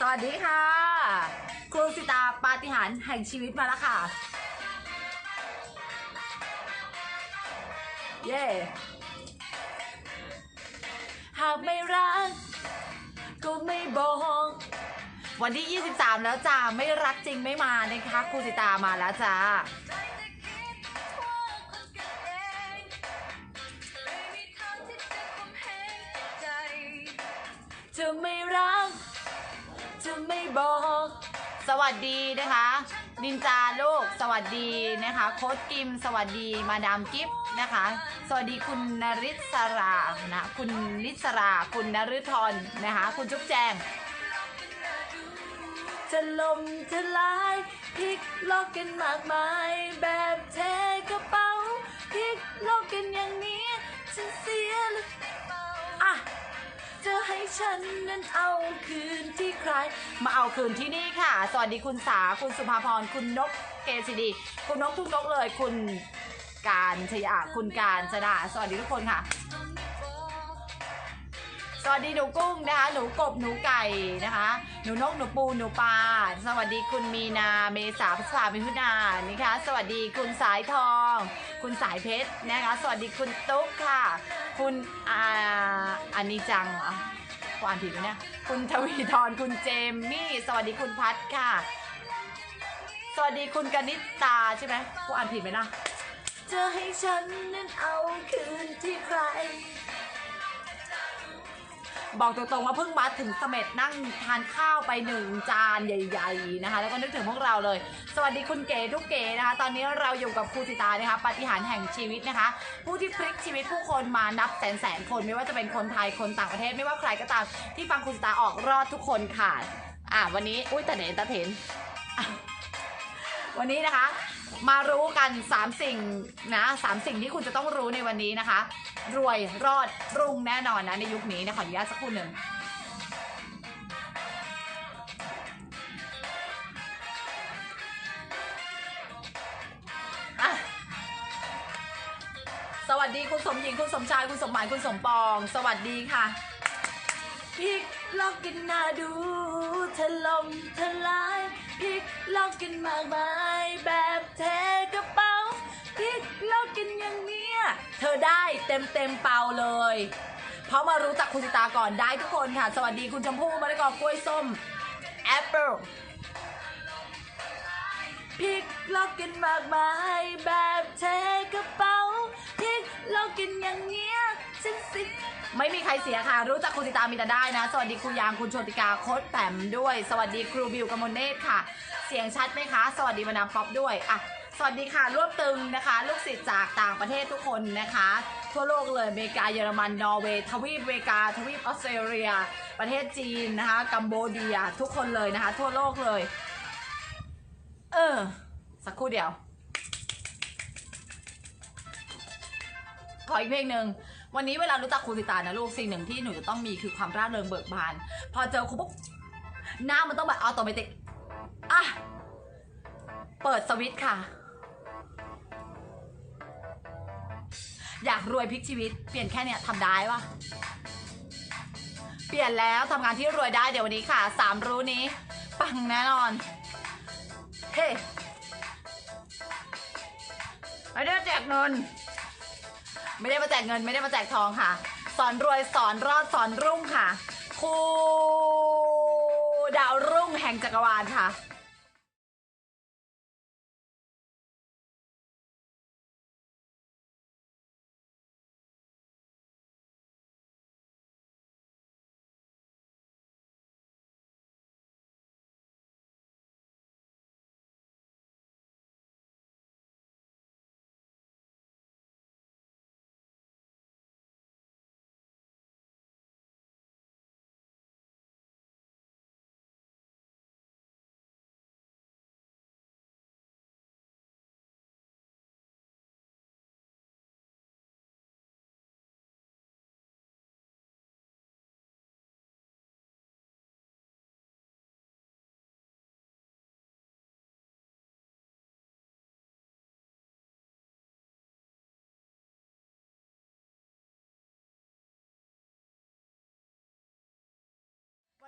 สวัสดีค่ะ ครูสิตาปาฏิหาริย์แห่งชีวิตมาแล้วค่ะ เย้หากไม่รักก็ไม่บอก วันที่ 23 แล้วจ้า ไม่รักจริงไม่มานะคะ ครูสิตามาแล้วจ้าจะไม่รัก จะไม่บอก สวัสดีนะคะนินจาลูกสวัสดีนะคะ โค้ดกิม สวัสดีมาดามกิฟนะคะ สวัสดีคุณนริศรานะคุณนิสรา คุณนฤธรนะคะ คุณจุ๊บแจง จะลมจะลายพลิกล็อกกันมากมาย แบบเทกระเป๋าพลิกล็อกกันอย่างนี้ฉันเสียหรืออะ จะให้ฉันนั้นเอาคืนที่ใคร มาเอาคืนที่นี่ค่ะ สวัสดีคุณสา คุณสุภาพร คุณนกเกษดี คุณนกทุกนกเลย คุณการชยาคุณการชดาสวัสดีทุกคนค่ะ สวัสดีหนูกุ้งนะคะ หนูกบหนูไก่นะคะ หนูนกหนูปูหนูปลาสวัสดีคุณมีนาเมษาพฤษภามิถุนานะคะ สวัสดีคุณสายทอง คุณสายเพชรนะคะ สวัสดีคุณตุ๊กค่ะ คุณอาอันนี้จังเหรออ่านผิดไหมเนี่ยคุณทวีทรคุณเจมมี่ สวัสดีคุณพัทค่ะ สวัสดีคุณกนิตาใช่ไหมกูอ่านผิดไหมนะจะให้ฉันนั้นเอา บอกตรงๆว่าเพิ่งมาถึงเสม็ดนั่งทานข้าวไปหนึ่งจานใหญ่ ๆนะคะ แล้วก็นึกถึงพวกเราเลย สวัสดีคุณเก๋ทุกเก๋นะคะ ตอนนี้เราอยู่กับครูสิตานะคะปาฏิหารย์แห่งชีวิตนะคะ ผู้ที่พลิกชีวิตผู้คนมานับแสนแสนๆคนไม่ว่าจะเป็นคนไทยคนต่างประเทศไม่ว่าใครก็ตามที่ฟังครูสิตาออกรอดทุกคนค่ะอะวันนี้อุ้ยแต่เนตะเทนอะวันนี้นะคะ มารู้กัน 3 สิ่งนะสามสิ่งที่คุณจะต้องรู้ในวันนี้นะคะ รวยรอดรุ่งแน่นอนนะในยุคนี้นะขออนุญาตสักครู่หนึ่งอะสวัสดีคุณสมหญิงคุณสมชายคุณสมหมายคุณสมปอง สวัสดีค่ะพลิกลอกกันนาดูถล่มทลาย พลิกล็อกกันมากมายแบบเทกระเป๋าพลิกล็อกกันอย่างเนี้ยเธอได้เต็มเต็มเปาเลย เพราะมารู้จักคุณสิตาก่อนได้ทุกคนค่ะ สวัสดีคุณชมพู่มะละกอกล้วยส้มแอปเปิลพลิกล็อกกันมากมายแบบเทกระเป๋าพลิกล็อกกันอย่างเนี้ยฉันสิ ไม่มีใครเสียค่ะ รู้จักคุณสิตามีแต่ได้นะ สวัสดีครูยางคุณโชติกาโคตแปมด้วย สวัสดีครูบิวกมลเนตรค่ะ เสียงชัดไหมคะ สวัสดีมาดามป๊อปด้วยอะสวัสดีค่ะรวบตึงนะคะ ลูกศิษย์จากต่างประเทศทุกคนนะคะ ทั่วโลกเลยอเมริกาเยอรมันนอร์เวย์ทวีปอเมริกาทวีปออสเตรเลีย ประเทศจีนนะคะกัมโบเดียทุกคนเลยนะคะ ทั่วโลกเลย เออ สักครู่เดียว ขออีกเพลงหนึ่ง วันนี้เวลารู้จักครูสิตานะลูกสิ่งหนึ่งที่หนูจะต้องมีคือความร่าเริงเบิกบาน พอเจอครูปุ๊บหน้ามันต้องแบบออโตเมติกอะเปิดสวิตช์ค่ะ อยากรวยพลิกชีวิต เปลี่ยนแค่เนี้ยทำได้ปะเปลี่ยนแล้วทำงานที่รวยได้เดี๋ยววันนี้ค่ะสามรู้นี้ ปังแน่นอน เฮ้ไม่ได้แจกเงิน ไม่ได้มาแจกเงินไม่ได้มาแจกทองค่ะ สอนรวยสอนรอดสอนรุ่งค่ะครูดาวรุ่งแห่งจักรวาลค่ะ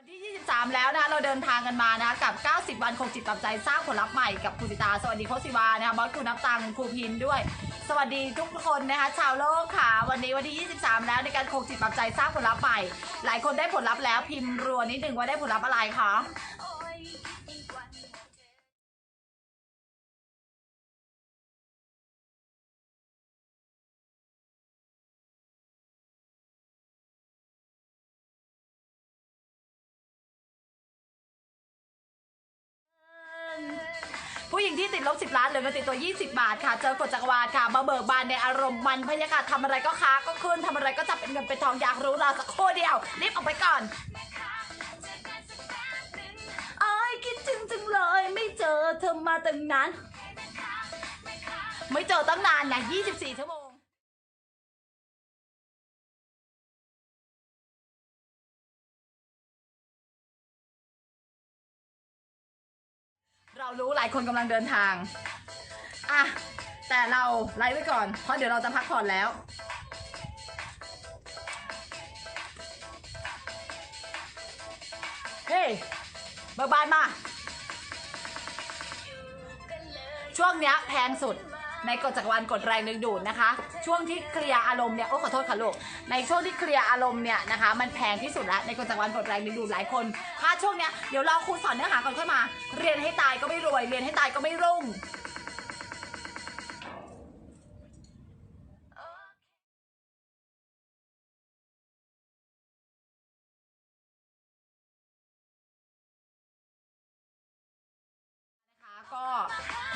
วันที่ 23 แล้วนะคะเราเดินทางกันมานะคะกับ 90 วันคงจิตกับใจสร้างผลลัพธ์ใหม่กับคุณสิตา สวัสดีโคชศิวานะคะบอสคุณนับตังครูพินด้วย สวัสดีทุกคนนะคะชาวโลกค่ะ วันนี้วันที่ 23 แล้วในการคงจิตกับใจสร้างผลลัพธ์ใหม่ หลายคนได้ผลลัพธ์แล้วพิมพ์รัวนิดหนึ่งว่าได้ผลลัพธ์อะไรคะ เหลือเงินติดตัว 20 บาทค่ะ เจอกฎจักรวาลค่ะ มาเบิกบานในอารมณ์มันพยากาศทำอะไรก็ค้าก็ขึ้นทำอะไรก็จับเป็นเงินเป็นทองอยากรู้เราสักครู่เดียว รีบออกไปก่อนไอ้ายคิดถึงจังเลย ไม่เจอเธอมาตั้งนาน ไม่เจอตั้งนานนะ24 ชั่วโมง เรารู้หลายคนกำลังเดินทาง อะ แต่เราไลฟ์ไว้ก่อน เพราะเดี๋ยวเราจะพักผ่อนแล้ว เฮ้ยเบิกบานมา ช่วงเนี้ยแพงสุด ในกฎจักรวาลกฎแรงดึงดูดนะคะ ช่วงที่เคลียร์อารมณ์เนี่ยโอ้ขอโทษค่ะลูกในช่วงที่เคลียร์อารมณ์เนี่ยนะคะ มันแพงที่สุดละในกฎจักรวาลกฎแรงดึงดูดหลายคนถ้าช่วงเนี้ยเดี๋ยวรอครูสอนเนื้อหาก่อนค่อยมา เรียนให้ตายก็ไม่รวย เรียนให้ตายก็ไม่รุ่ง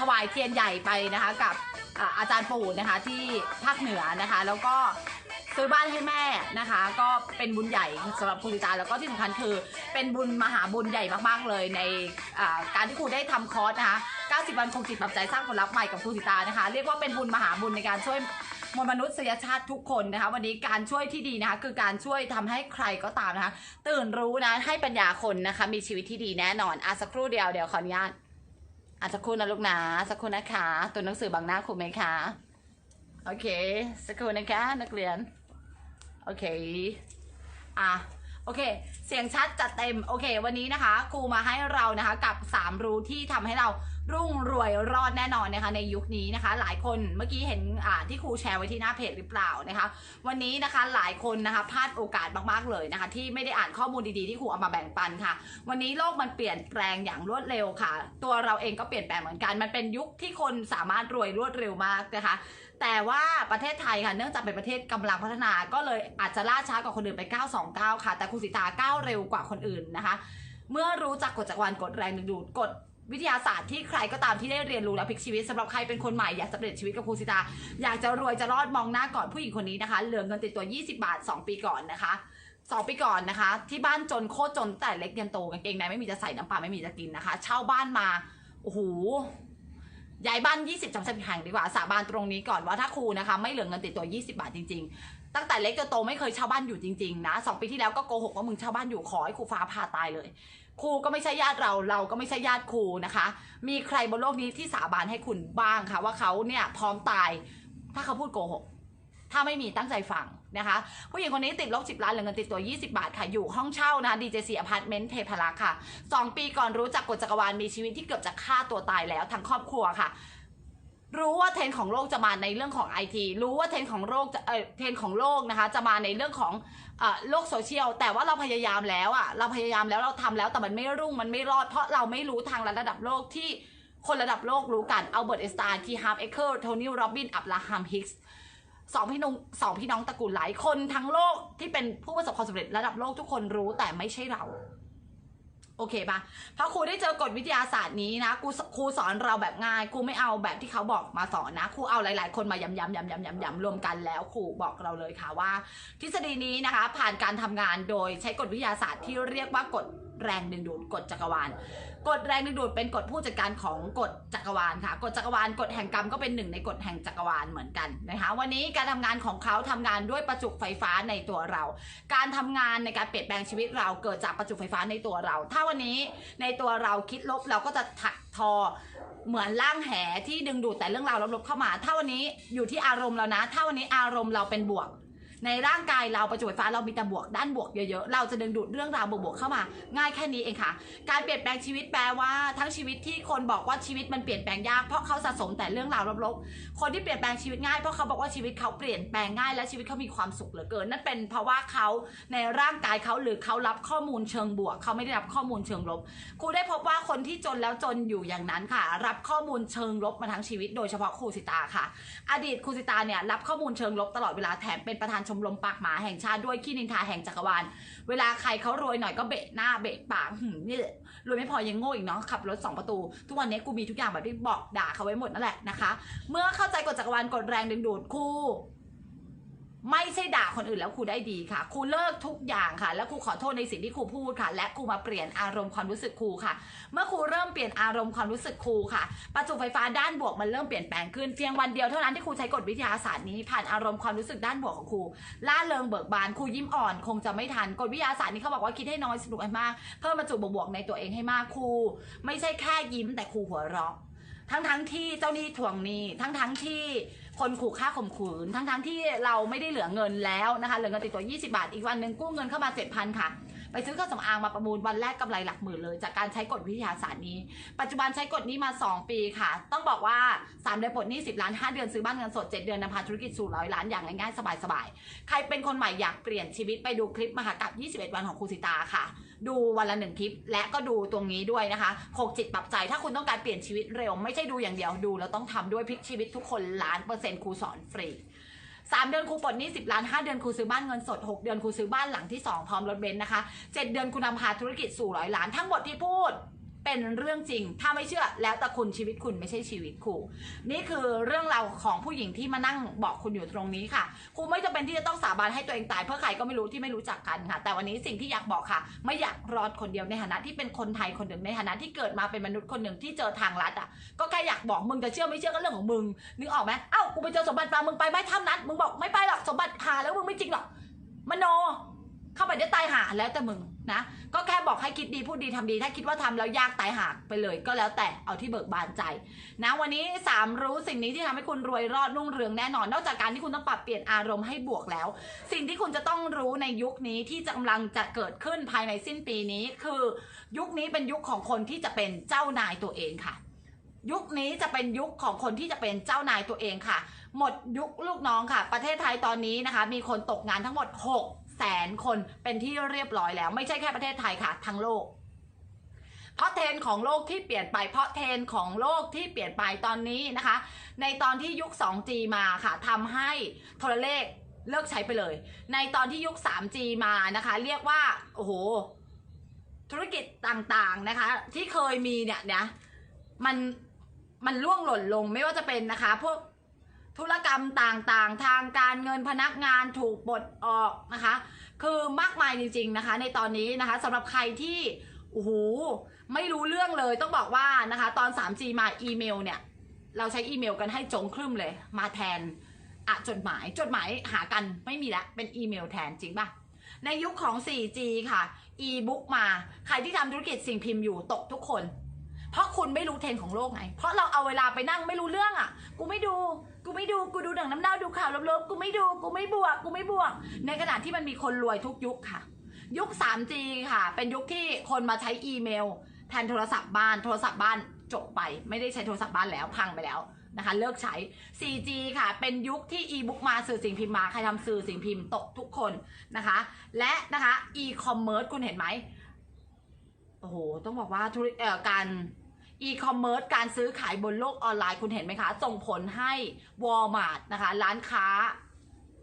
ถวายเทียนใหญ่ไปนะคะ กับอาจารย์ปู่นะคะที่ภาคเหนือนะคะ แล้วก็ซื้อบ้านให้แม่นะคะ ก็เป็นบุญใหญ่สำหรับครูติตาแล้วก็ที่สำคัญคือเป็นบุญมหาบุญใหญ่มากๆเลยในการที่ครูได้ทำคอร์สนะคะ 90 วันคงจิตปรับใจสร้างผลลัพธ์ใหม่กับครูติตานะคะ เรียกว่าเป็นบุญมหาบุญในการช่วยมวลมนุษยชาติทุกคนนะคะ วันนี้การช่วยที่ดีนะคะ คือการช่วยทำให้ใครก็ตามนะคะ ตื่นรู้นะให้ปัญญาคนนะคะ มีชีวิตที่ดีแน่นอนอะสักครู่เดียวเดี๋ยวขออนุญาต อาสักครู่นะลูกนะสักครู่นะคะ ตัวหนังสือบางหน้าครูไหมคะโอเค สักครู่นะคะ นักเรียน โอเค อะโอเค เสียงชัดจัดเต็ม โอเค วันนี้นะคะ ครูมาให้เรานะคะ กับ 3 รู้ที่ทำให้เรา รุ่งรวยรอดแน่นอนนะคะในยุคนี้นะคะ หลายคนเมื่อกี้เห็นอ่าที่ครูแชร์ไว้ที่หน้าเพจหรือเปล่านะคะ วันนี้นะคะหลายคนนะคะพลาดโอกาสมากๆเลยนะคะ ที่ไม่ได้อ่านข้อมูลดีๆที่ครูเอามาแบ่งปันค่ะ วันนี้โลกมันเปลี่ยนแปลงอย่างรวดเร็วค่ะ ตัวเราเองก็เปลี่ยนแปลงเหมือนกัน มันเป็นยุคที่คนสามารถรวยรวดเร็วมากนะคะแต่ว่าประเทศไทยค่ะเนื่องจากเป็นประเทศกำลังพัฒนาก็เลยอาจจะล่าช้ากว่าคนอื่นไป 929 ค่ะ แต่ครูสิตาก้าวเร็วกว่าคนอื่นนะคะ เมื่อรู้จักกฎจักรวาลกฎแรงดึงดูดกฎ วิทยาศาสตร์ที่ใครก็ตามที่ได้เรียนรู้และพลิกชีวิตสำหรับใครเป็นคนใหม่อยากจะเปลี่ยนชีวิตกับครูสิตา อยากจะรวยจะรอดมองหน้าก่อนผู้หญิงคนนี้นะคะ เหลือเงินติดตัว 20 บาท 2 ปีก่อนนะคะสองปีก่อนนะคะ ที่บ้านจนโคตรจนแต่เล็กยันโตกางเกงในไม่มีจะใส่น้ำปลาไม่มีจะกินนะคะ เช่าบ้านมาโอ้โหย้ายบ้าน 20จำสิบแห่งดีกว่าสาบานตรงนี้ก่อนว่าถ้าครูนะคะ ไม่เหลือเงินติดตัว 20 บาทจริง ๆ ตั้งแต่เล็กจนโตไม่เคยเช่าบ้านอยู่จริงๆนะสองปีที่แล้วก็โกหกว่ามึงเช่าบ้านอยู่ขอให้ครูฟ้าพาตายเลย ครูก็ไม่ใช่ญาติเราเราก็ไม่ใช่ญาติครูนะคะ มีใครบนโลกนี้ที่สาบานให้คุณบ้างคะว่าเขาเนี่ยพร้อมตาย ถ้าเขาพูดโกหกถ้าไม่มีตั้งใจฟังนะคะ ผู้หญิงคนนี้ติดลบ 10 ล้านเหลือเงินติดตัว 20 บาทค่ะ อยู่ห้องเช่านะดีเจซีอพาร์ตเมนต์เทพารักษ์ค่ะ 2 ปีก่อนรู้จักกฎจักรวาลมีชีวิตที่เกือบจะฆ่าตัวตายแล้วทั้งครอบครัวค่ะ รู้ว่าเทรนของโลกจะมาในเรื่องของไอทีรู้ว่าเทรนของโลกจะเออเทรนของโลกนะคะจะมาในเรื่องของเอ่อโลกโซเชียลแต่ว่าเราพยายามแล้วอะเราพยายามแล้วเราทำแล้วแต่มันไม่รุ่งมันไม่รอด เพราะเราไม่รู้ทางระดับโลกที่คนระดับโลกรู้กันอัลเบิร์ตเอสตาร์ทีฮาร์ฟเอเคิลโทนี่โรบินอับราฮัมฮิกส์สองพี่น้องสองพี่น้องตระกูลหลายคนทั้งโลกที่เป็นผู้ประสบความสำเร็จระดับโลกทุกคนรู้แต่ไม่ใช่เรา โอเคปะเพราะครูได้เจอกฎวิทยาศาสตร์นี้นะครูครูสอนเราแบบง่ายครูไม่เอาแบบที่เขาบอกมาสอนนะครูเอาหลาย ๆ คนมาย้ำย้ำย้ำย้ำย้ำย้ำรวมกันแล้วครูบอกเราเลยค่ะว่า ทฤษฎีนี้นะคะ ผ่านการทำงานโดยใช้กฎวิทยาศาสตร์ที่เรียกว่ากฎแรงดึงดูดกฎจักรวาล กฎแรงดึงดูดเป็นกฎผู้จัดการของกฎจักรวาลค่ะกฎจักรวาลกฎแห่งกรรมก็เป็นหนึ่งในกฎแห่งจักรวาลเหมือนกันนะคะ วันนี้การทำงานของเขาทำงานด้วยประจุไฟฟ้าในตัวเรา การทำงานในการเปลี่ยนแปลงชีวิตเราเกิดจากประจุไฟฟ้าในตัวเรา ถ้าวันนี้ในตัวเราคิดลบเราก็จะถักทอเหมือนร่างแหที่ดึงดูดแต่เรื่องราวลบๆเข้ามา ถ้าวันนี้อยู่ที่อารมณ์เรานะ ถ้าวันนี้อารมณ์เราเป็นบวก ในร่างกายเราประจุไฟฟ้าเรามีแต่บวกด้านบวกเยอะๆ เราจะดึงดูดเรื่องราวบวกๆเข้ามา ง่ายแค่นี้เองค่ะ การเปลี่ยนแปลงชีวิตแปลว่าทั้งชีวิตที่คนบอกว่าชีวิตมันเปลี่ยนแปลงยากเพราะเขาสะสมแต่เรื่องราวลบๆ คนที่เปลี่ยนแปลงชีวิตง่ายเพราะเขาบอกว่าชีวิตเขาเปลี่ยนแปลงง่ายและชีวิตเขามีความสุขเหลือเกิน นั่นเป็นเพราะว่าเขาในร่างกายเขาหรือเขารับข้อมูลเชิงบวก เขาไม่ได้รับข้อมูลเชิงลบครูได้พบว่าคนที่จนแล้วจนอยู่อย่างนั้นค่ะ รับข้อมูลเชิงลบมาทั้งชีวิต โดยเฉพาะครูสิตาค่ะ อดีตครูสิตาเนี่ยรับข้อมูลเชิงลบตลอดเวลาแถมเป็นประธานชมรมปากหมาแห่งชาติด้วยขี้นินทาแห่งจักรวาล เวลาใครเขารวยหน่อยก็เบะหน้าเบะปากหึ่มนี่รวยไม่พอยังโง่อีกเนาะขับรถสองประตู ทุกวันนี้กูมีทุกอย่างแบบที่บอกด่าเขาไว้หมดนั่นแหละนะคะ เมื่อเข้าใจกฎจักรวาลกฎแรงดึงดูดคู่ ไม่ใช่ด่าคนอื่นแล้วครูได้ดีค่ะครูเลิกทุกอย่างค่ะ แล้วครูขอโทษในสิ่งที่ครูพูดค่ะ และครูมาเปลี่ยนอารมณ์ความรู้สึกครูค่ะ เมื่อครูเริ่มเปลี่ยนอารมณ์ความรู้สึกครูค่ะประจุไฟฟ้าด้านบวกมันเริ่มเปลี่ยนแปลงขึ้นเพียงวันเดียวเท่านั้นที่ครูใช้กฎวิทยาศาสตร์นี้ผ่านอารมณ์ความรู้สึกด้านบวกของครูล่าเริงเบิกบานครูยิ้มอ่อน คงจะไม่ทันกฎวิทยาศาสตร์นี้เขาบอกว่าคิดให้น้อยสนุกให้มากเพิ่มประจุบวกในตัวเองให้มากครูไม่ใช่แค่ยิ้มแต่ครูหัวเราะทั้งทั้งที่เจ้าหนี้ทวงหนี้ทั้งทั้งที่ คนขู่ฆ่าข่มขืน ทั้งๆที่เราไม่ได้เหลือเงินแล้วนะคะ เหลือเงินติดตัว 20 บาท อีกวันหนึ่งกู้เงินเข้ามา 7,000 ค่ะ ไปซื้อเครื่องสำอางมาประมูลวันแรกกำไรหลักหมื่นเลย จากการใช้กฎวิทยาศาสตร์นี้ ปัจจุบันใช้กฎนี้มา 2 ปีค่ะ ต้องบอกว่า 3 เดือนปลดหนี้ 10 ล้าน 5 เดือนซื้อบ้านเงินสด 7 เดือนนำพาธุรกิจสู่ร้อยล้านอย่างง่ายๆสบายๆ ใครเป็นคนใหม่อยากเปลี่ยนชีวิตไปดูคลิปมหากาบ21 วันของครูสิตาค่ะ ดูวันละหนึ่งคลิป และก็ดูตรงนี้ด้วยนะคะหกจิตปรับใจถ้าคุณต้องการเปลี่ยนชีวิตเร็ว ไม่ใช่ดูอย่างเดียวดูแล้วต้องทำด้วยพลิกชีวิตทุกคนล้านเปอร์เซ็นต์ครูสอนฟรีสามเดือนครูปลดหนี้สิบล้านห้าเดือนครูซื้อบ้านเงินสดหกเดือนครูซื้อบ้านหลังที่สองพร้อมรถเบนซ์นะคะเจ็ดเดือนคุณนำพาธุรกิจสู่ร้อยล้านทั้งหมดที่พูด เป็นเรื่องจริง ถ้าไม่เชื่อแล้วแต่คุณชีวิตคุณไม่ใช่ชีวิตครูนี่คือเรื่องราวของผู้หญิงที่มานั่งบอกคุณอยู่ตรงนี้ค่ะครูไม่จำเป็นที่จะต้องสาบานให้ตัวเองตายเพื่อใครก็ไม่รู้ที่ไม่รู้จักกันค่ะ แต่วันนี้สิ่งที่อยากบอกค่ะ ไม่อยากรอดคนเดียวในฐานะที่เป็นคนไทยคนหนึ่งในฐานะที่เกิดมาเป็นมนุษย์คนหนึ่งที่เจอทางลัดอะก็แค่อยากบอกมึงจะเชื่อไม่เชื่อก็เรื่องของมึงนึกออกไหมเอ้ากูไปเจอสมบัติมามึงไปไหมถ้ำนั้นมึงบอกไม่ไปหรอกสมบัติหาแล้วมึงไม่จริงหรอกมโนเข้าไปได้ตายหาแล้วแต่มึง นะก็แค่บอกให้คิดดีพูดดีทำดี ถ้าคิดว่าทำแล้วยากตายหากไปเลย ก็แล้วแต่เอาที่เบิกบานใจนะวันนี้สามรู้สิ่งนี้ที่ทำให้คุณรวยรอดรุ่งเรืองแน่นอน นอกจากการที่คุณต้องปรับเปลี่ยนอารมณ์ให้บวกแล้ว สิ่งที่คุณจะต้องรู้ในยุคนี้ที่กำลังจะเกิดขึ้นภายในสิ้นปีนี้ คือยุคนี้เป็นยุคของคนที่จะเป็นเจ้านายตัวเองค่ะ ยุคนี้จะเป็นยุคของคนที่จะเป็นเจ้านายตัวเองค่ะ หมดยุคลูกน้องค่ะ ประเทศไทยตอนนี้นะคะ มีคนตกงานทั้งหมด 6 แสนคนเป็นที่เรียบร้อยแล้ว ไม่ใช่แค่ประเทศไทยค่ะ ทั้งโลก เพราะเทรนด์ของโลกที่เปลี่ยนไป เพราะเทรนด์ของโลกที่เปลี่ยนไปตอนนี้นะคะ ในตอนที่ยุค 2G มาค่ะทำให้โทรเลขเลิกใช้ไปเลย ในตอนที่ยุค 3G มานะคะ เรียกว่าโอ้โหธุรกิจต่างๆนะคะ ที่เคยมีเนี่ยนะมันมันล่วงหล่นลงไม่ว่าจะเป็นนะคะ พวก ธุรกรรมต่างๆ ทางการเงินพนักงานถูกปลดออกนะคะ คือมากมายจริงๆนะคะ ในตอนนี้นะคะสำหรับใครที่โอ้โหไม่รู้เรื่องเลยต้องบอกว่านะคะ ตอน 3G มาอีเมลเนี่ย เราใช้อีเมลกันให้จงครึ่มเลย มาแทนอะจดหมายจดหมายหากันไม่มีละเป็นอีเมลแทนจริงป่ะในยุคของ 4G ค่ะ e-book มาใครที่ทำธุรกิจสิ่งพิมพ์อยู่ตกทุกคน เพราะคุณไม่รู้เทรนด์ของโลกไง เพราะเราเอาเวลาไปนั่งไม่รู้เรื่องอะ กูไม่ดู กูไม่ดูกูดูหนังน้ำเน่าดูข่าวลบๆกูไม่ดูกูไม่บวก กูไม่บวก ในขณะที่มันมีคนรวยทุกยุคค่ะ ยุค 3G ค่ะ เป็นยุคที่คนมาใช้อีเมล แทนโทรศัพท์บ้านโทรศัพท์บ้านจบไป ไม่ได้ใช้โทรศัพท์บ้านแล้วพังไปแล้วนะคะเลิกใช้ 4G ค่ะ เป็นยุคที่ e-book มาสื่อสิ่งพิมพ์มาใครทำสื่อสิ่งพิมพ์ตกทุกคนนะคะ และนะคะ e-commerce คุณเห็นไหมโอ้โห ต้องบอกว่าธุร เอ่อการ e-commerce การซื้อขายบนโลกออนไลน์คุณเห็นไหมคะ ส่งผลให้ Walmart นะคะ ร้านค้า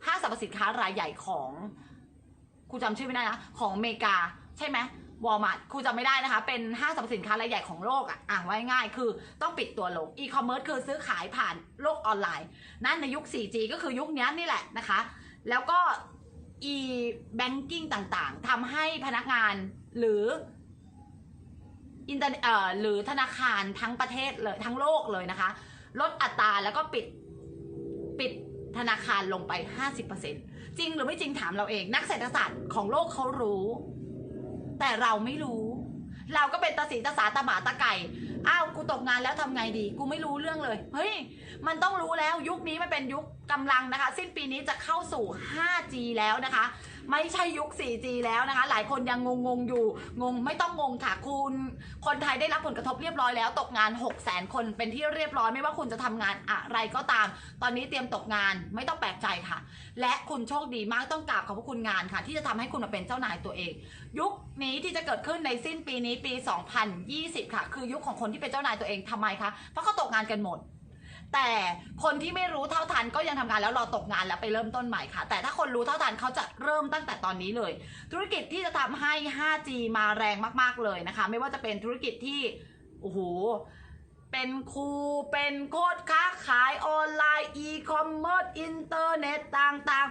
ห้างสรรพสินค้ารายใหญ่ของครูจำชื่อไม่ได้นะของอเมริกาใช่ไหมวอลมาร์ทครูจำไม่ได้นะคะ เป็นห้างสรรพสินค้ารายใหญ่ของโลกอะอ่านไว้ง่ายคือต้องปิดตัวลง e-commerce คือซื้อขายผ่านโลกออนไลน์ นั่นในยุค 4G ก็คือยุคนี้นี่แหละนะคะ แล้วก็ e-banking ต่างๆทำให้พนักงานหรือ อินเตอร์เอ่อหรือธนาคารทั้งประเทศเลยทั้งโลกเลยนะคะ ลดอัตราแล้วก็ปิดปิดธนาคารลงไป 50%จริงหรือไม่จริงถามเราเอง นักเศรษฐศาสตร์ของโลกเขารู้ แต่เราไม่รู้ เราก็เป็นตาสีตาสาตาหมาตาไก่อ้าวกูตกงานแล้วทำไงดี กูไม่รู้เรื่องเลย เฮ้ย มันต้องรู้แล้วยุคนี้มันเป็นยุคกำลังนะคะ สิ้นปีนี้จะเข้าสู่ 5G แล้วนะคะ ไม่ใช่ยุค 4G แล้วนะคะ หลายคนยังงงๆอยู่ งงไม่ต้องงงค่ะคุณ คนไทยได้รับผลกระทบเรียบร้อยแล้ว ตกงาน 6 0 0 0 0คนเป็นที่เรียบร้อยไม่ว่าคุณจะทำงานอะไรก็ตาม ตอนนี้เตรียมตกงานไม่ต้องแปลกใจค่ะ และคุณโชคดีมากต้องกราบขอบพระคุณงานค่ะ ที่จะทำให้คุณมาเป็นเจ้านายตัวเอง ยุคนี้ที่จะเกิดขึ้นในสิ้นปีนี้ปี 2020 ค่ะ คือยุคของคนที่เป็นเจ้านายตัวเองทำไมคะเพราะเขาตกงานกันหมด แต่คนที่ไม่รู้เท่าทันก็ยังทำงานแล้วรอตกงานแล้วไปเริ่มต้นใหม่ค่ะ แต่ถ้าคนรู้เท่าทันเขาจะเริ่มตั้งแต่ตอนนี้เลย ธุรกิจที่จะทำให้ 5G มาแรงมาก ๆเลยนะคะ ไม่ว่าจะเป็นธุรกิจที่โอ้โหเป็นครู เป็นโค้ดค้าขายออนไลน์อีคอมเมิร์ซอินเทอร์เน็ตต่าง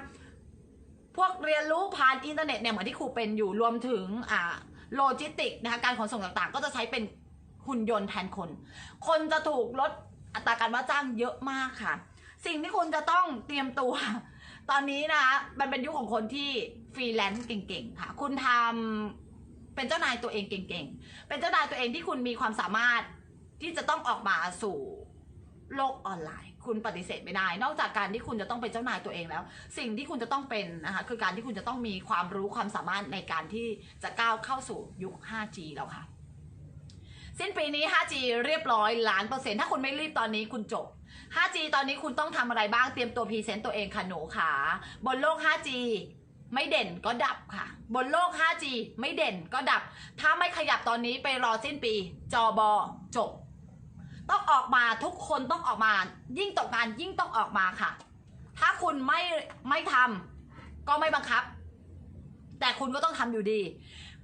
ๆ พวกเรียนรู้ผ่านอินเทอร์เน็ตเนี่ยเหมือนที่ครูเป็นอยู่รวมถึงอ่าโลจิสติกนะคะการขนส่งต่างๆ ก็จะใช้เป็นหุ่นยนต์แทนคน คนจะถูกลด อัตราการว่าจ้างเยอะมากค่ะ สิ่งที่คุณจะต้องเตรียมตัว ตอนนี้นะคะมันเป็นยุคของคนที่ฟรีแลนซ์เก่งๆค่ะ คุณทำเป็นเจ้านายตัวเองเก่งๆ เป็นเจ้านายตัวเองที่คุณมีความสามารถที่จะต้องออกมาสู่โลกออนไลน์ คุณปฏิเสธไม่ได้ นอกจากการที่คุณจะต้องเป็นเจ้านายตัวเองแล้ว สิ่งที่คุณจะต้องเป็นนะคะคือการที่คุณจะต้องมีความรู้ความสามารถในการที่จะก้าวเข้าสู่ยุค 5G แล้วค่ะ สิ้นปีนี้ 5G เรียบร้อยล้านเปอร์เซ็นต์ถ้าคุณไม่รีบตอนนี้คุณจบ 5G ตอนนี้คุณต้องทำอะไรบ้างเตรียมตัวพรีเซนต์ตัวเองค่ะหนูค่ะบนโลก 5G ไม่เด่นก็ดับค่ะ บนโลก 5G ไม่เด่นก็ดับ ถ้าไม่ขยับตอนนี้ไปรอสิ้นปี จอบอจบ ต้องออกมาทุกคนต้องออกมา ยิ่งตกงานยิ่งต้องออกมาค่ะ ถ้าคุณไม่ไม่ทำก็ไม่บังคับ แต่คุณก็ต้องทำอยู่ดี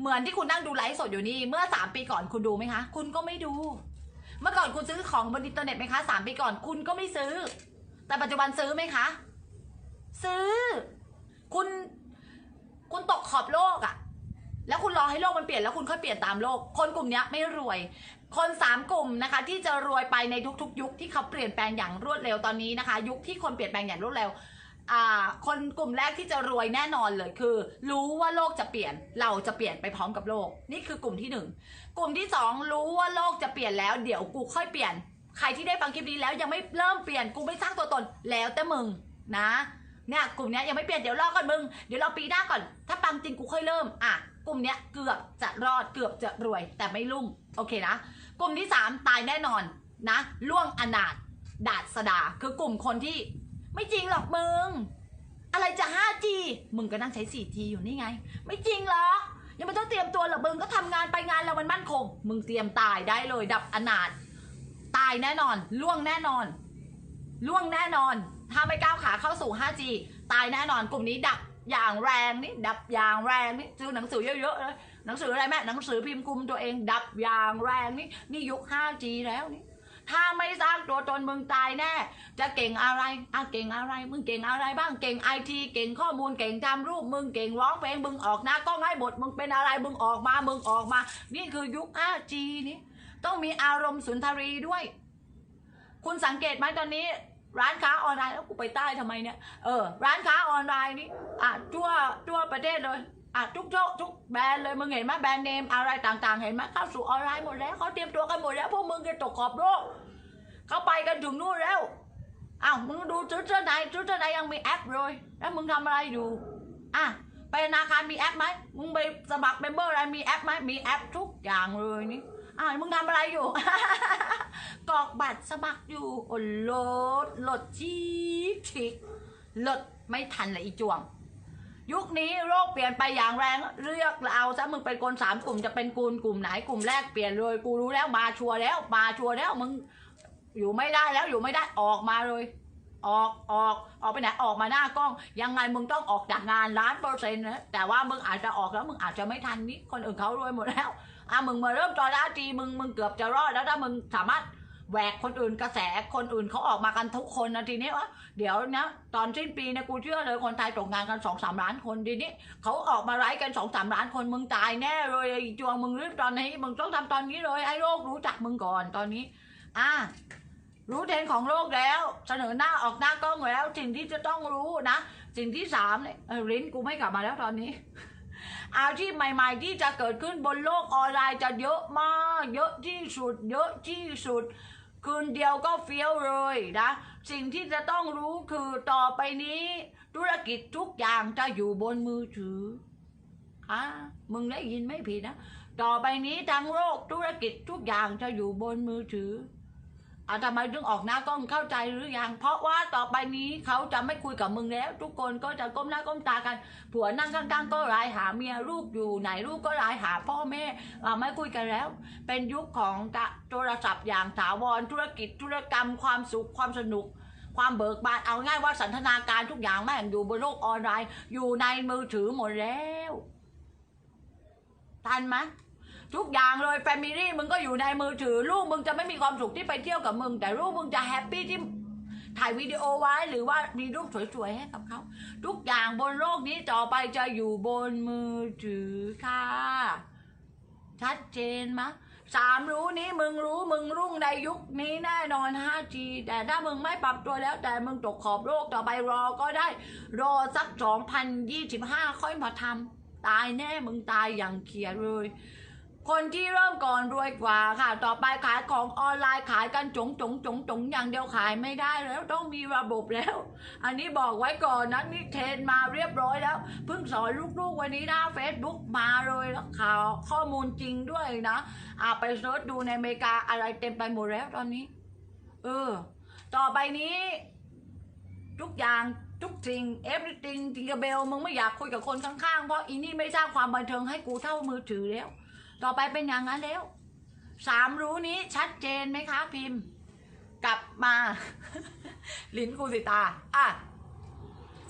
เหมือนที่คุณนั่งดูไลฟ์สดอยู่นี่เมื่อสามปีก่อนคุณดูไหมคะ คุณก็ไม่ดู เมื่อก่อนคุณซื้อของบนอินเทอร์เน็ตไหมคะสามปีก่อนคุณก็ไม่ซื้อ แต่ปัจจุบันซื้อไหมคะ ซื้อ คุณคุณตกขอบโลกอะแล้วคุณรอให้โลกมันเปลี่ยนแล้วคุณค่อยเปลี่ยนตามโลก คนกลุ่มนี้ไม่รวย คนสามกลุ่มนะคะ ที่จะรวยไปในทุกๆ ยุคที่เขาเปลี่ยนแปลงอย่างรวดเร็วตอนนี้นะคะ ยุคที่คนเปลี่ยนแปลงอย่างรวดเร็ว คนกลุ่มแรกที่จะรวยแน่นอนเลยคือ รู้ว่าโลกจะเปลี่ยนเราจะเปลี่ยนไปพร้อมกับโลก นี่คือกลุ่มที่หนึ่งกลุ่มที่สองรู้ว่าโลกจะเปลี่ยนแล้วเดี๋ยวกูค่อยเปลี่ยน ใครที่ได้ฟังคลิปนี้แล้วยังไม่เริ่มเปลี่ยนกูไม่สร้างตัวตนแล้วแต่มึงนะเนี่ยกลุ่มเนี้ยยังไม่เปลี่ยนเดี๋ยวรอก่อนมึงเดี๋ยวรอปีหน้าก่อน ถ้าปังจริงกูค่อยเริ่มอะกลุ่มเนี้ยเกือบจะรอดเกือบจะรวยแต่ไม่รุ่งโอเคนะกลุ่มที่สามตายแน่นอนนะล่วงอนาถดาดสดาคือกลุ่มคนที่ ไม่จริงหรอกมึง อะไรจะ 5G มึงก็นั่งใช้ 4G อยู่นี่ไง ไม่จริงหรอกยังไม่ต้องเตรียมตัวหรอกมึงก็ทำงานไปงานแล้วมันมั่นคง มึงเตรียมตายได้เลย ดับอนาถตายแน่นอนล่วงแน่นอนล่วงแน่นอน ถ้าไม่ก้าวขาเข้าสู่ 5G ตายแน่นอนกลุ่มนี้ดับอย่างแรงนี่ดับอย่างแรงนี่ซื้อหนังสือเยอะๆเลยหนังสืออะไรแม่หนังสือพิมพ์กลุ่มตัวเอง ดับอย่างแรงนี่นี่ยุค 5G แล้วนี่ ถ้าไม่สร้างตัวตนมึงตายแน่ จะเก่งอะไรอะเก่งอะไร มึงเก่งอะไรบ้าง เก่งไอทีเก่งข้อมูล เก่งทำรูป มึงเก่งร้องเพลง มึงออกหน้ากล้องให้บท มึงเป็นอะไร มึงออกมา มึงออกมา นี่คือยุค 5G นี่ต้องมีอารมณ์สุนทรีด้วย คุณสังเกตไหมตอนนี้ร้านค้าออนไลน์แล้วกูไปใต้ทำไมเนี่ย เออ ร้านค้าออนไลน์นี่อะทั่วทั่วประเทศเลย อะทุกโทุกทุกแบรนด์เลยมึงเห็นไหมแบรนด์เนมอะไรต่างๆ เห็นไหมเข้าสู่ออนไลน์หมดแล้วเขาเตรียมตัวกันหมดแล้วพวกมึงจะตกขอบโลกเขาไปกันถึงนู่นแล้วอ้าวมึงดูซื้อเสื้อไหนซื้อเสื้อไหนยังมีแอปเลยแล้วมึงทำอะไรอยู่อะไปธนาคารมีแอปไหมมึงไปสมัครเมมเบอร์อะไรมีแอปไหมมีแอปทุกอย่างเลยนี่อ่ามึงทำอะไรอยู่ กรอกบัตรสมัครอยู่โอ้โหลดโหลดชีกชิกโหลดไม่ทันเลยอีจวง ยุคนี้โลกเปลี่ยนไปอย่างแรงเลือกเอาซะมึงเป็นคนสามกลุ่มจะเป็นกูลกลุ่มไหนกลุ่มแรกเปลี่ยนเลยกูรู้แล้วมาชัวร์แล้วมาชัวร์แล้วมึงอยู่ไม่ได้แล้วอยู่ไม่ได้ออกมาเลย ออกออกออกไปไหนออกมาหน้ากล้อง ยังไงมึงต้องออกจากงานล้านเปอร์เซ็นต์นะแต่ว่ามึงอาจจะออกแล้วมึงอาจจะไม่ทันนี้คนอื่นเขารวยหมดแล้วอะมึงมาเริ่มตอนล้าจีมึงมึงเกือบจะรอดแล้วถ้ามึงสามารถ แหวกคนอื่นกระแสคนอื่นเขาออกมากันทุกคนนะทีนี้วะเดี๋ยวนะตอนสิ้นปีนะกูเชื่อเลยคนไทยตกงานกันสองสามล้านคนทีนี้เขาออกมาไร้กันสองสามล้านคนมึงตายแน่เลยจวงมึงรีบตอนนี้มึงต้องทำตอนนี้เลยให้โลกรู้จักมึงก่อนตอนนี้ อะรู้เทรนด์ของโลกแล้ว เสนอหน้าออกหน้ากล้องแล้วสิ่งที่จะต้องรู้นะสิ่งที่สามเนี่ยเออลิ้นกูไม่กลับมาแล้วตอนนี้อาชีพใหม่ ๆ ที่จะเกิดขึ้นบนโลกออนไลน์จะเยอะมาก เยอะที่สุด เยอะที่สุด คืนเดียวก็เฟี้ยวเลยนะ สิ่งที่จะต้องรู้คือต่อไปนี้ ธุรกิจทุกอย่างจะอยู่บนมือถืออะมึงได้ยินไม่ผิดนะ ต่อไปนี้ทั้งโลกธุรกิจทุกอย่างจะอยู่บนมือถือ เอาทำไมถึงออกหน้ากล้องเข้าใจหรือยัง เพราะว่าต่อไปนี้เขาจะไม่คุยกับมึงแล้ว ทุกคนก็จะก้มหน้าก้มตากัน ผัวนั่งข้างๆก็ไลน์หาเมียลูกอยู่ไหนลูกก็ไลน์หาพ่อแม่อ่าไม่คุยกันแล้ว เป็นยุคของโทรศัพท์อย่างถาวรธุรกิจธุรกรรมความสุขความสนุก ความเบิกบานเอาง่ายว่าสันทนาการทุกอย่างแม่งอยู่บนโลกออนไลน์ อยู่ในมือถือหมดแล้วทันไหม ทุกอย่างเลยแฟมิลี่มึงก็อยู่ในมือถือ ลูกมึงจะไม่มีความสุขที่ไปเที่ยวกับมึง แต่ลูกมึงจะแฮปปี้ที่ถ่ายวิดีโอไว้หรือว่ามีรูปสวยๆให้กับเขา ทุกอย่างบนโลกนี้ต่อไปจะอยู่บนมือถือค่ะ ชัดเจนมะสามรู้นี้มึงรู้มึงรุ่งในยุคนี้แน่นอน 5G แต่ถ้ามึงไม่ปรับตัวแล้ว แต่มึงตกขอบโลกต่อไปรอก็ได้ รอสัก 2025 ค่อยมาทำตายแน่มึงตายอย่างเขียดเลย คนที่เริ่มก่อนรวยกว่าค่ะ ต่อไปขายของออนไลน์ขายกันจงจงจงจงอย่างเดียวขายไม่ได้แล้วต้องมีระบบแล้ว อันนี้บอกไว้ก่อนนะนี่เทรนมาเรียบร้อยแล้วเพิ่งสอนลูกๆวันนี้หน้าเฟซบุ๊กมาเลยแล้วข่าวข้อมูลจริงด้วยนะอ่าไปเสิร์ชดูในอเมริกาอะไรเต็มไปหมดแล้วตอนนี้ เออ ต่อไปนี้ ทุกอย่างทุกสิ่ง everything จิงกเบลมึงไม่อยากคุยกับคนข้างๆ เพราะอีนี่ไม่สร้างความบันเทิงให้กูเท่ามือถือแล้ว ต่อไปเป็นอย่างนั้นแล้วสามรู้นี้ชัดเจนไหมคะพิมพ์ กลับมา ลิ้นกูสิตา อะ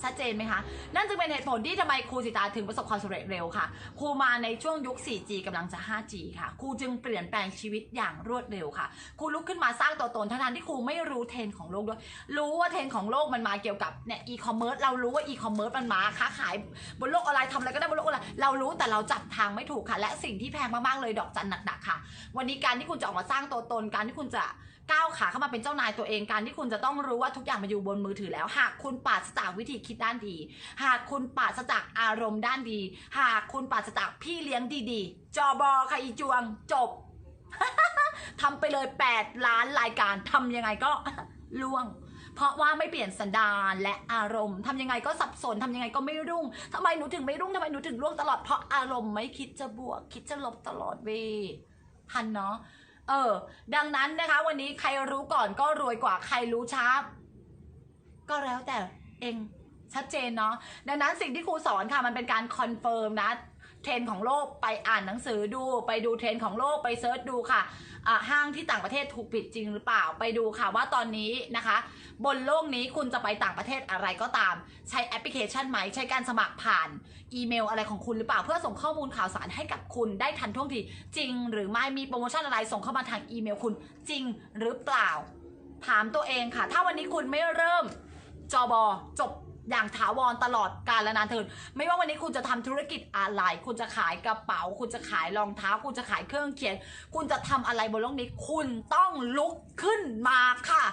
ชัดเจนไหมคะ นั่นจึงเป็นเหตุผลที่ทำไมครูสิตาถึงประสบความสำเร็จเร็วค่ะ ครูมาในช่วงยุค 4G กำลังจะ 5G ค่ะ ครูจึงเปลี่ยนแปลงชีวิตอย่างรวดเร็วค่ะ ครูลุกขึ้นมาสร้างตัวตนทั้งๆที่ครูไม่รู้เทรนด์ของโลกด้วย รู้ว่าเทรนด์ของโลกมันมาเกี่ยวกับเนี่ยอีคอมเมิร์ซ เรารู้ว่าอีคอมเมิร์ซมันมาค้าขายบนโลกออนไลน์ทำอะไรก็ได้บนโลกออนไลน์ เรารู้แต่เราจับทางไม่ถูกค่ะ และสิ่งที่แพงมากๆเลยดอกจันหนักๆค่ะ วันนี้การที่คุณจะออกมาสร้างตัวตน การที่คุณจะ ก้าวขาเข้ามาเป็นเจ้านายตัวเองการที่คุณจะต้องรู้ว่าทุกอย่างมาอยู่บนมือถือแล้ว หากคุณปราศจากวิธีคิดด้านดี หากคุณปราศจากอารมณ์ด้านดี หากคุณปราศจากพี่เลี้ยงดีๆ จอบอค่ะอีจวงจบทำไปเลย 8 ล้านรายการทำยังไงก็ล่วง เพราะว่าไม่เปลี่ยนสันดานและอารมณ์ทำยังไงก็สับสนทำยังไงก็ไม่รุ่งทำไมหนูถึงไม่รุ่งทำไมหนูถึงร่วงตลอดเพราะอารมณ์ไม่คิดจะบวก คิดจะลบตลอดเวทันเนาะ เออ ดังนั้นนะคะ วันนี้ใครรู้ก่อนก็รวยกว่าใครรู้ช้า ก็แล้วแต่เองชัดเจนเนาะดังนั้นสิ่งที่ครูสอนค่ะมันเป็นการคอนเฟิร์มนะ เทรนของโลกไปอ่านหนังสือดู ไปดูเทรนของโลกไปเซิร์ชดูค่ะห้างที่ต่างประเทศถูกปิดจริงหรือเปล่าไปดูค่ะว่าตอนนี้นะคะ บนโลกนี้คุณจะไปต่างประเทศอะไรก็ตาม ใช้แอปพลิเคชันไหมใช้การสมัครผ่านอีเมลอะไรของคุณหรือเปล่า เพื่อส่งข้อมูลข่าวสารให้กับคุณได้ทันท่วงทีจริง หรือไม่มีโปรโมชั่นอะไรส่งเข้ามาทางอีเมลคุณจริงหรือเปล่า ถามตัวเองค่ะ ถ้าวันนี้คุณไม่เริ่มจอบอจบ อย่างถาวรตลอดกาลนานเทินไม่ว่าวันนี้คุณจะทำธุรกิจอะไร คุณจะขายกระเป๋า คุณจะขายรองเท้า คุณจะขายเครื่องเขียน คุณจะทำอะไรบนโลกนี้ คุณต้องลุกขึ้นมาค่ะ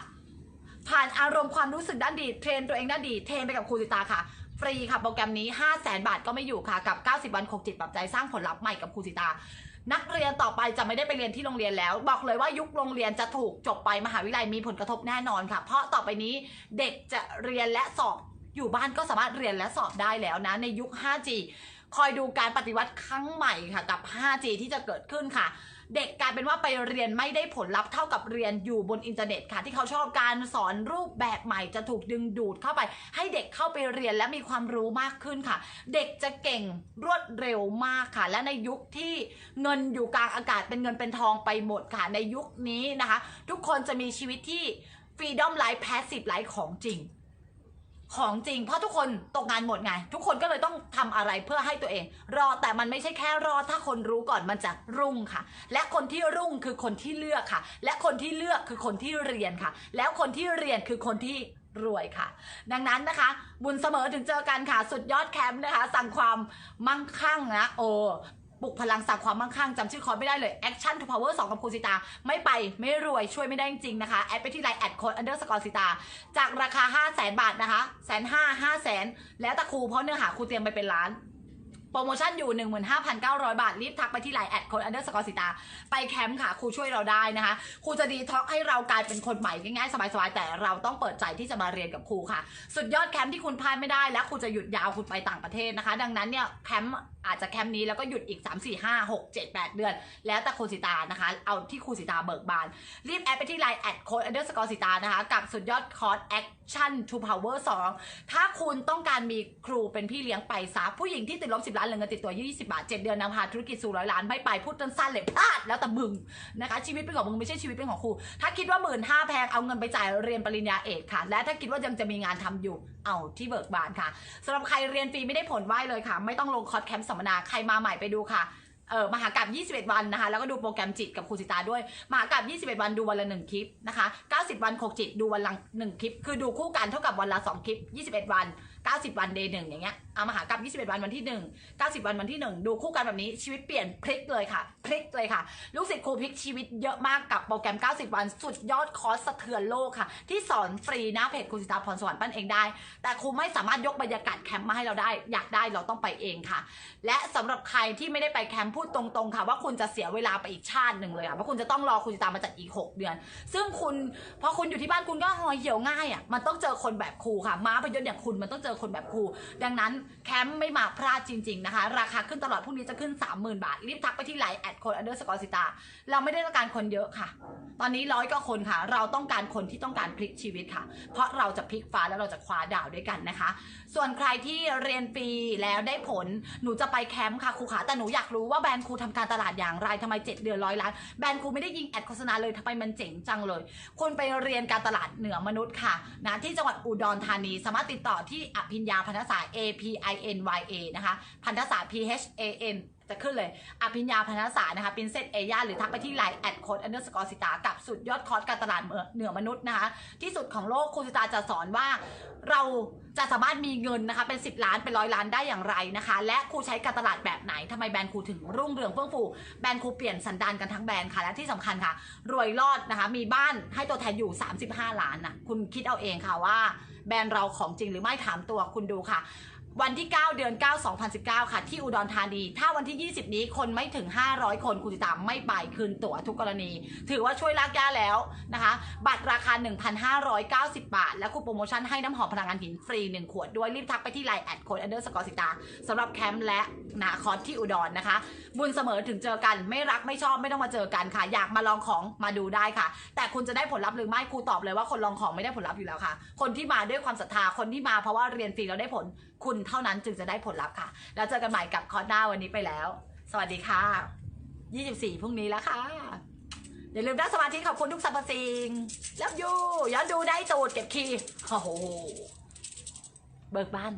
ผ่านอารมณ์ความรู้สึกด้านดี เทรนตัวเองด้านดี เทรนไปกับครูสิตาค่ะ ฟรีค่ะโปรแกรมนี้ 5 0 0แสนบาทก็ไม่อยู่ค่ะ กับ 90 วันคงจิตปรับใจสร้างผลลัพธ์ใหม่กับครูสิตานักเรียนต่อไปจะไม่ได้ไปเรียนที่โรงเรียนแล้ว บอกเลยว่ายุคโรงเรียนจะถูกจบไปมหาวิทยาลัยมีผลกระทบแน่นอนค่ะ เพราะต่อไปนี้เด็กจะเรียนและสอบ อยู่บ้านก็สามารถเรียนและสอบได้แล้วนะ ในยุค 5G คอยดูการปฏิวัติครั้งใหม่ค่ะกับ 5G ที่จะเกิดขึ้นค่ะ เด็กกลายเป็นว่าไปเรียนไม่ได้ผลลัพธ์เท่ากับเรียนอยู่บนอินเทอร์เน็ตค่ะ ที่เขาชอบการสอนรูปแบบใหม่จะถูกดึงดูดเข้าไป ให้เด็กเข้าไปเรียนและมีความรู้มากขึ้นค่ะ เด็กจะเก่งรวดเร็วมากค่ะ และในยุคที่เงินอยู่กลางอากาศเป็นเงินเป็นทองไปหมดค่ะในยุคนี้นะคะ ทุกคนจะมีชีวิตที่ฟรีดอมไลฟ์แพสซีฟไลฟ์ของจริง ของจริง เพราะทุกคนตกงานหมดไง ทุกคนก็เลยต้องทำอะไรเพื่อให้ตัวเอง รอแต่มันไม่ใช่แค่รอถ้าคนรู้ก่อนมันจะรุ่งค่ะ และคนที่รุ่งคือคนที่เลือกค่ะ และคนที่เลือกคือคนที่เรียนค่ะ แล้วคนที่เรียนคือคนที่รวยค่ะ ดังนั้นนะคะ บุญเสมอถึงเจอกันค่ะ สุดยอดแคมป์นะคะ สั่งความมั่งคั่งนะโอ้ ปลุกพลังสั่งความมั่งคั่งจำชื่อคอร์สไม่ได้เลย Action to Power 2กับครูสิตา ไม่ไปไม่รวยช่วยไม่ได้จริงๆนะคะ แอดไปที่ไลน์แอดโค้ดอันเดอร์สกอร์สิตา จากราคา 5 0 0แสนบาทนะคะแสนห้าห้าแสนแล้วแต่ครูเพราะเนื้อหาครูเตรียมไปเป็นล้าน โปรโมชั่นอยู่ 15,900 บาท รีบทักไปที่ไลน์แอดโค้ดอันเดอร์สกอร์สิตาไปแคมป์ค่ะ ครูช่วยเราได้นะคะ ครูจะดีท็อกให้เรากลายเป็นคนใหม่ง่ายๆ สบายๆ แต่เราต้องเปิดใจที่จะมาเรียนกับครูค่ะ สุดยอดแคมป์ที่คุณพลาดไม่ได้ และครูจะหยุดยาวคุณไปต่างประเทศนะคะ ดังนั้นเนี่ยแคมป์อาจจะแคมป์นี้แล้วก็หยุดอีก 3 4 5 6 7 8 เดือน แล้วแต่ครูสิตานะคะ เอาที่ครูสิตาเบิกบาน รีบแอดไปที่ไลน์แอดโค้ดอันเดอร์สกอร์สิตานะคะ กับสุดยอดคอร์สแอคชั่น to power 2ถ้าคุณต้องการมีครูเป็นพี่เลี้ยงไปซะผู้หญิงที่ติดลบ10ล้านเหลือเงินติดตัว20บาท7เดือนนำพาธุรกิจสู่ร้อยล้านไม่ไปพูดสั้นๆเลยพลาดแล้วแต่มึงนะคะ ชีวิตเป็นของมึงไม่ใช่ชีวิตเป็นของครูถ้าคิดว่าหมื่นห้าแพงเอาเงินไปจ่ายเรียนปริญญาเอกค่ะ และถ้าคิดว่ายังจะมีงานทำอยู่เอาที่เบิกบานค่ะสำหรับใครเรียนฟรีไม่ได้ผลไหวเลยค่ะ ไม่ต้องลงคอร์สแคมป์สัมมนาใครมาใหม่ไปดูค่ะเออมหากรรม21 วันนะคะ แล้วก็ดูโปรแกรมจิตกับครูสิตาด้วย มหากรรม21 วันดูวันละ 1 คลิปนะคะ 90 วันโคกจิตดูวันละ1คลิป คือดูคู่กันเท่ากับวันละ 2 คลิป 21 วัน 90 วันเดย์หนึ่งอย่างเงี้ยอามหากรรม 21 วันวันที่ 1 90 วันวันที่ 1 ดูคู่กันแบบนี้ชีวิตเปลี่ยนพลิกเลยค่ะพลิกเลยค่ะ ลูกศิษย์ครูพลิกชีวิตเยอะมากกับโปรแกรม 90 วันสุดยอดคอร์สสะเทือนโลกค่ะ ที่สอนฟรีหน้าเพจครูสิตาพรสวรรค์ปั้นเองได้ แต่ครูไม่สามารถยกบรรยากาศแคมป์มาให้เราได้ อยากได้เราต้องไปเองค่ะ และสำหรับใครที่ไม่ได้ไปแคมป์พูดตรงๆค่ะ ว่าคุณจะเสียเวลาไปอีกชาติหนึ่งเลยค่ะเพราะคุณจะต้องรอคุณจะตามมาจัดอีก 6 เดือน ซึ่งคุณพอคุณอยู่ที่บ้านคุณก็หอยเหี่ยวง่ายอะมันต้องเจอคนแบบครูค่ะ ม้าพยศอย่างคุณมันต้องเจอคนแบบครูดังนั้นแคมป์ไม่มาพลาดจริง ๆนะคะ ราคาขึ้นตลอดพรุ่งนี้จะขึ้น 30,000 บาท รีบทักไปที่ไลน์แอดโค้ดอันเดอร์สกอร์สิตาเราไม่ได้ต้องการคนเยอะค่ะ ตอนนี้ร้อยก็คนค่ะ เราต้องการคนที่ต้องการพลิกชีวิตค่ะ เพราะเราจะพลิกฟ้าแล้วเราจะคว้าดาวด้วยกันนะคะ ส่วนใครที่เรียนฟรีแล้วได้ผลหนูจะไปแคมป์ค่ะครูขาแต่หนูอยากรู้ว่าแบรนด์ครูทำการตลาดอย่างไรทำไม 7 เดือนร้อยล้านแบรนด์ครูไม่ได้ยิงแอดโฆษณาเลยทำไมมันเจ๋งจังเลยคุณไปเรียนการตลาดเหนือมนุษย์ค่ะนะที่จังหวัดอุดรธานีสามารถติดต่อที่อภิญญาพันศา A P I N Y A นะคะพันธศาสตร์ P H A N จะขึ้นเลยอภิญญาพันธศาสตร์นะคะป็นเซตเอย่าหรือทักไปที่ไลน์แอดโค้ดอันเดอร์สกอร์สิตากับสุดยอดคอร์สการตลาดเหนือมนุษย์นะคะที่สุดของโลกครูสิตาจะสอนว่าเราจะสามารถมีเงินนะคะเป็น 10 ล้านเป็นร้อยล้านได้อย่างไรนะคะ และครูใช้การตลาดแบบไหนทำไมแบรนด์ครูถึงรุ่งเรืองเฟื่องฟูแบรนด์ครูเปลี่ยนสันดานกันทั้งแบรนด์ค่ะและที่สำคัญค่ะ รวยรอดนะคะมีบ้านให้ตัวแทนอยู่ 35 ล้านนะคุณคิดเอาเองค่ะว่าแบรนด์เราของจริงหรือไม่ถามตัวคุณดูค่ะ วันที่ 9 เดือน 9 2019 ค่ะ ที่อุดรธานี ถ้าวันที่ 20 นี้คนไม่ถึง 500 คนคุณติดตามไม่ไปคืนตั๋วทุกกรณี ถือว่าช่วยลากย่าแล้วนะคะ บัตรราคา 1,590 บาท และคูปโปรโมชั่นให้น้ำหอมพลังงานหินฟรี 1 ขวดด้วยรีบทักไปที่ไลน์แอดโค้ดอันเดอร์สกอร์สิตาสำหรับแคมป์และนาคอร์สที่อุดรนะคะ บุญเสมอถึงเจอกันไม่รักไม่ชอบไม่ต้องมาเจอกันค่ะ อยากมาลองของมาดูได้ค่ะ แต่คุณจะได้ผลลัพธ์หรือไม่ครูตอบเลยว่าคนลองของไม่ได้ผลลัพธ์อยู่แล้วค่ะ คนที่มาด้วยความศรัทธาคนที่มาเพราะว่าเรียนฟรีแล้วได้ผล คุณเท่านั้นจึงจะได้ผลลัพธ์ค่ะ แล้วเจอกันใหม่กับคอร์สหน้าวันนี้ไปแล้ว สวัสดีค่ะ 24พรุ่งนี้แล้วค่ะ อย่าลืมนั่งสมาธิขอบคุณทุกสรรพสิ่งแล้วยูย้อนดูได้ตูดเก็บคีย์โอ้โหเบิกบาน